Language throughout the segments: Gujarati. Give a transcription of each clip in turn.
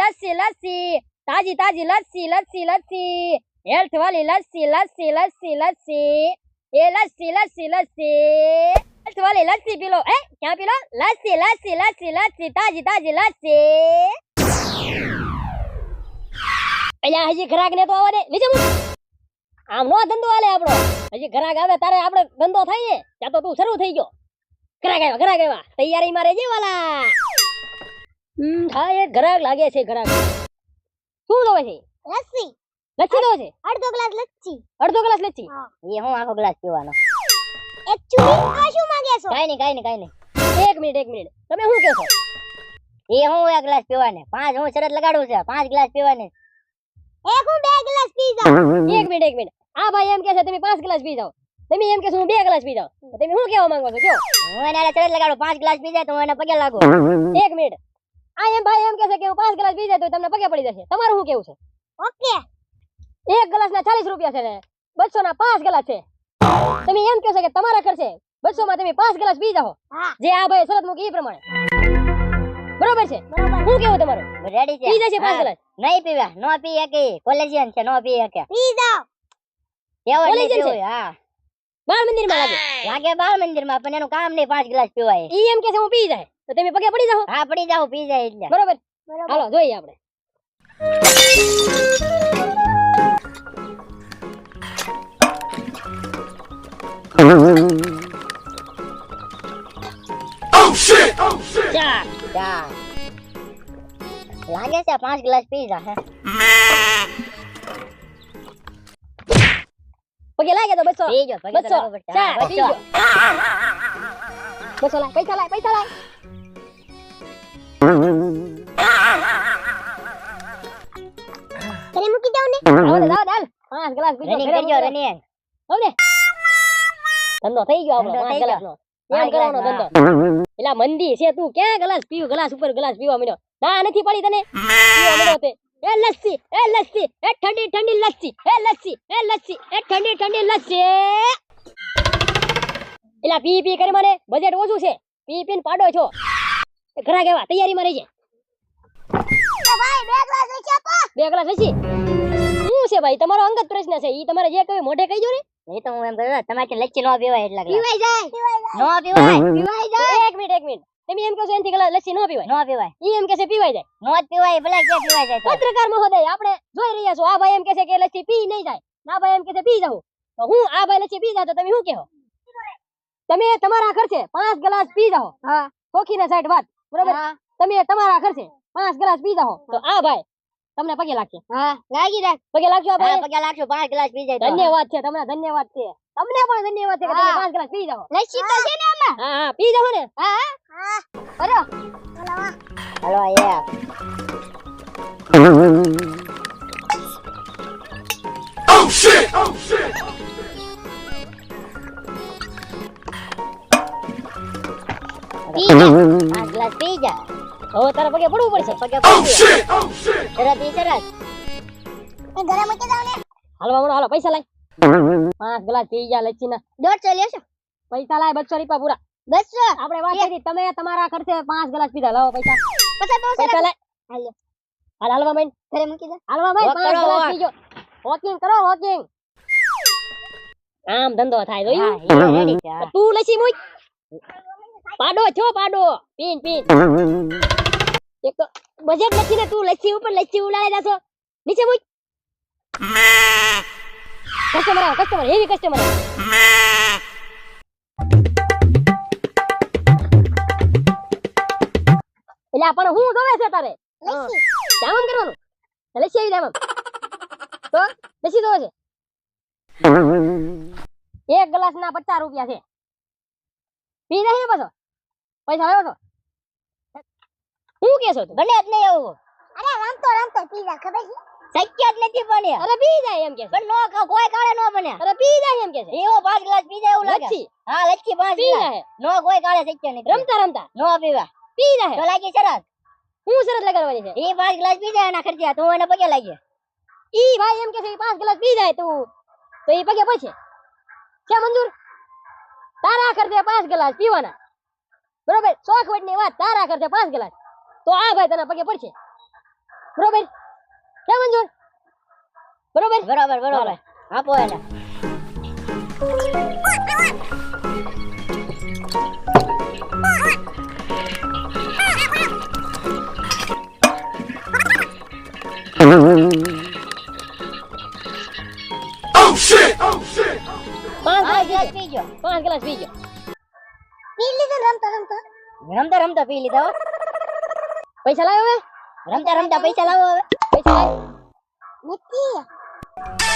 લસ્સી લસ્સી. તાજી તાજી લસ્સી લસ્સી લસ્સી. હેલ્થ વાળી લસ્સી લસ્સી લસ્સી લસ્સી. એ લસ્સી લસ્સી લસ્સી. હેલ્થ વાળી લસ્સી પીલો. એ ક્યાં પીલો? લસ્સી લસ્સી લસ્સી લસ્સી. તાજી તાજી લસ્સી. અહીંયા હજી ગ્રાહક ને તો આવે ને નીચે આમ નો ધંધો હાલે આપણો. હજી ગ્રાહક આવે તારે આપણે ધંધો થાય ને, ત્યાં તો તું શરૂ થઈ ગયો. ગ્રાહક આવ્યા ગ્રાહક આવ્યા. તૈયારી માં રહેજે વાલા. થાય ગ્રાહક લાગે છે ઘરાક. શું જોવે છે? લસ્સી. લચ્છી જોવે છે? અડધો ગ્લાસ લસ્સી. અડધો ગ્લાસ લચ્છી એ હું આખો ગ્લાસ પીવાનો. એક્ચ્યુઅલી આ શું માંગે છો? કાઈ નહીં કાઈ નહીં કાઈ નહીં. એક મિનિટ એક મિનિટ. તમે શું કહો છો? એ હું એક ગ્લાસ પીવાને. પાંચ હું શરત લગાડું છે. પાંચ ગ્લાસ પીવાને. એક હું બે ગ્લાસ પી જાઉં. એક મિનિટ એક મિનિટ. આ ભાઈ એમ કહે છે તમે પાંચ ગ્લાસ પી જાઓ. તમે એમ કહેશો હું બે ગ્લાસ પી જાઉં. તમે શું કહેવા માંગો છો? જો. હું એને શરત લગાડું. પાંચ ગ્લાસ પી જાય તો હું એને પગે લાગુ. એક મિનિટ. આ એમ ભાઈ એમ કહે છે કે હું પાંચ ગ્લાસ પી જાય તો તમને પગે પડી જશે. તમારું શું કેવું છે? ઓકે. એક ગ્લાસ ના ચાલીસ રૂપિયા છે ને બસો ના પાંચ ગ્લાસ છે. તમે એમ કહો છો કે તમારા ખર્ચે બસો માં તમે પાંચ ગ્લાસ પી જાઓ. જે આ ભાઈ શરત મૂકી એ પ્રમાણે. બરોબર છે? શું કેવું તમારું? રેડી છે? પી જશે પાંચ. ગ્લાસ. નહીં પીવા. નો પી કે કોલેજિયન છે નો પી શકે. પી જાઓ. કેવો નહીં? પીવું? હા. બાળ મંદિરમાં લાગે. લાગે બાળ મંદિરમાં પણ એનું કામ નહીં પાંચ ગ્લાસ પીવાય. ઈ એમ કે છે હું પી જાય. તો તમે પગે પડી જાઓ. હા પડી જાઓ પી જાય એટલે. બરોબર? હાલો જોઈએ આપણે. લાગે છે પાંચ ગ્લાસ પી જા પગે લાગે તો બસો. પી પગે બસો. હા. લાય પૈસા લાય પૈસા લાય. ઘરે મૂકી જાઉં ને? આવો ને, જાઓ ને, પાંચ ગ્લાસ પીજો રનિંગ ઘરે કરજો મૂકી. રનિંગ. હવે ધંધો થઈ ગયો આપણો પાંચ ગયો. એમ કરવાનો ધંધો. એલા મંદી છે તું ક્યાં ગ્લાસ પીવું? ગ્લાસ ઉપર ગ્લાસ પીવા મળ્યો ના નથી પડી તને. પીવા મળ્યો તે. એ લસ્સી એ લસ્સી એ ઠંડી ઠંડી લસ્સી એ લસ્સી એ લસ્સી એ ઠંડી ઠંડી લસ્સી એલા પી પી કરી મને. બજેટ ઓછું છે. પી પીને પાડો છો. ઘરા કેવા? તૈયારીમાં રહી તો. બે ગ્લાસ લસ્સી શું છે ભાઈ? તમારો અંગત પ્રશ્ન છે. ઈ તમારે જે કહ્યું મોઢે કહી દો ને. એ તો હું એમ કહું તમારે લચ્છી નો પીવાય એટલા પીવાય જાય. નો પીવાય. પીવાય જાય. એક મિનિટ એક મિનિટ. તમે એમ કહો છો એનાથી ગ્લાસ લસ્સી ન પીવાય? નો પીવાય. ઈ એમ કે છે પીવાય જાય. નો જ પીવાય ભલે કે પીવાય જાય પત્રકાર મહોદય આપણે જોઈ રહ્યા છો. આ ભાઈ એમ કહે છે કે લચ્છી પી નહીં જાય. ના ભાઈ એમ કહે છે પી જાવ તો હું આ ભાઈ લસ્સી પી જાવ તો તમે શું કહો? તમે તમારા ખર્ચે પાંચ ગ્લાસ પી જાઓ. હા. ખોખીને સાઈડ વાત. બરોબર. તમે તમારા ખર્ચે પાંચ ગ્લાસ પી જાઓ. તો આ ભાઈ તમને પગે લાગશે. હા લાગી રાખ પગે લાગજો ભાઈ? પગે લાગશો પાંચ ગ્લાસ પી જાય ધન્યવાદ છે તમને ધન્યવાદ છે. તમને પણ ધન્યવાદ છે કે તમે પાંચ ગ્લાસ પી જાઓ. લસ્સી તો છે ને આમાં. હા હા પી જાઓ ને. હા હા. અરે ચાલો યે હલો એ પી હવે તારા પગે પડવું પડશે. પગે પડી. સરસ ઈ સરસ એ ઘરે મૂકી દઉં ને. હાલો મળો હાલો પૈસા લાય. પાંચ ગ્લાસ પી ગયા લચ્છી ના દોઢસો લેશો. પૈસા લાય બસો રૂપિયા પૂરા. બસો. આપણે વાત કરી તમે તમારા ખર્ચે પાંચ ગ્લાસ પીધા. લાવો પૈસા. પૈસા લાય. હાલ્યો. હાલ હાલવા બેન ઘરે મૂકી દે હાલવા બેન પાંચ ગ્લાસ પીજો. વોકિંગ કરો વોકિંગ આમ ધંધો થાય જોયું. તું લસી મુઈ. પાડો છો પાડો. પીન પીન. એક તો બજેટ નથી ને તું લચ્છી ઉપર લચ્છી ઉડાડે જાશો નીચે મુઈ કસ્ટમર આવો કસ્ટમર હેવી કસ્ટમર એટલે આ પણ હું ગમે છે તારે? જામમ કરવાનું. લસ્સી આવી જામમ તો લચ્છી દો છે. એક ગ્લાસ ના પચાસ રૂપિયા છે. પી નહીં પાછો. પૈસા આવ્યો છો હું કે છો ગણે જ નહીં એવું અરે રમતો રમતો પી જા ખબર છે? શક્ય જ નથી બને. અરે પી જાય એમ કે પણ નો ખ- કોઈ કાળે નો બને અરે પી જાય એમ કે એવો પાંચ ગ્લાસ પી જાય એવું લાગે. હા લચ્છી પાંચ પી જાય નો કોઈ કાળે શક્ય નહીં રમતા રમતા. નો પીવા પી તો લાગી શરત. હું શરત લગાડવાની છે? એ પાંચ ગ્લાસ પી જાય એના ખર્ચા. તો એને પગે લાગે. ઈ ભાઈ એમ કે છે પાંચ ગ્લાસ પી જાય તું. તો એ પગે પછી. છે મંજૂર? તારા ખર્ચે પાંચ ગ્લાસ પીવાના. બરોબર? સો ખોટની વાત તારા કરશે પાંચ ગ્લાસ તો આ ભાઈ તને પગે પડશે. બરોબર? કે મંજૂર? બરોબર? બરોબર બરોબર. આપો એને. પાંચ હા ગ્લાસ ગ્લાસ પીજો પાંચ ગ્લાસ પીજો રમતા રમતા પી લીધા હો. પૈસા લાવ્યો હવે? રમતા રમતા પૈસા લાવો હવે. પૈસા લાવ. નથી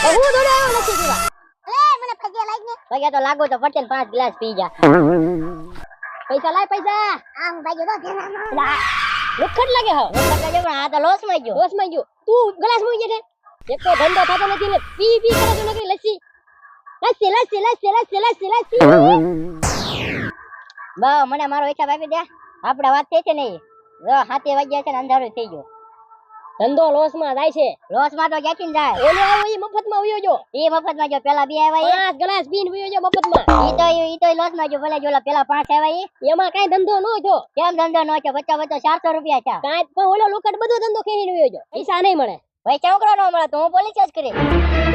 તો હું દોડે આવ્યો નથી અરે મને પગે લાગ ને પગે તો લાગો તો પટેલ પાંચ ગ્લાસ પી જા. પૈસા લાય પૈસા. આમ ભાઈ તો ધ્યાન લુખડ લાગે હા. પણ આ તો લોસમાં ગયો. દોસ્તમાં ગયો. તું ગ્લાસ મૂકી છે એક તો ધંધો થતો નથી ને પી પી કરે તો નકરી લસ્સી લસ્સી. લસ્સી લસ્સી લસ્સી લસ્સી લસ્સી. બા મને મારો હિસાબ આપી દે. આપડે વાત થઈ છે ને જો હાથે વાગ્યા છે ને અંધારું થઈ ગયું. ધંધો લોસમાં જાય છે. લોસમાં તો ક્યાંથી જાય? ઓલો આવો ઈ મફતમાં વયો જો ઈ મફતમાં જો પેલા બે આવ્યા પાંચ ગ્લાસ પીને ઉયો જો મફતમાં ઈ તો ઈ તો લોસમાં જો ભલે જો પેલા પાંચ આવ્યા ઈ. એમાં કાઈ ધંધો નો થયો. કેમ ધંધો નો છે બચ્ચા બચ્ચા ચારસો રૂપિયા છે કાઈ પણ ઓલો લુકડ બધો ધંધો ખેહીને ઉયો જો પૈસા નહીં મળે. ભાઈ ચોકડો નો મળે તો હું પોલીસ જ કરી.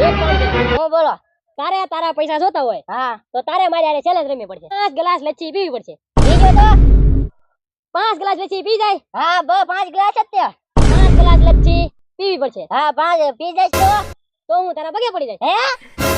એક કામ હું બોલો. તારે તારા પૈસા જોતા હોય હા. તો તારે મારી હારે ચેલેન્જ રમવી પડશે. પાંચ ગ્લાસ લચ્છી પીવી પડશે. તો. પાંચ ગ્લાસ લચ્છી પી જાય. હા બ પાંચ ગ્લાસ જ તે. પાંચ ગ્લાસ લચ્છી પીવી પડશે. હા પાંચ પી જાય તો. તો હું તારા પગે પડી જાય. હે?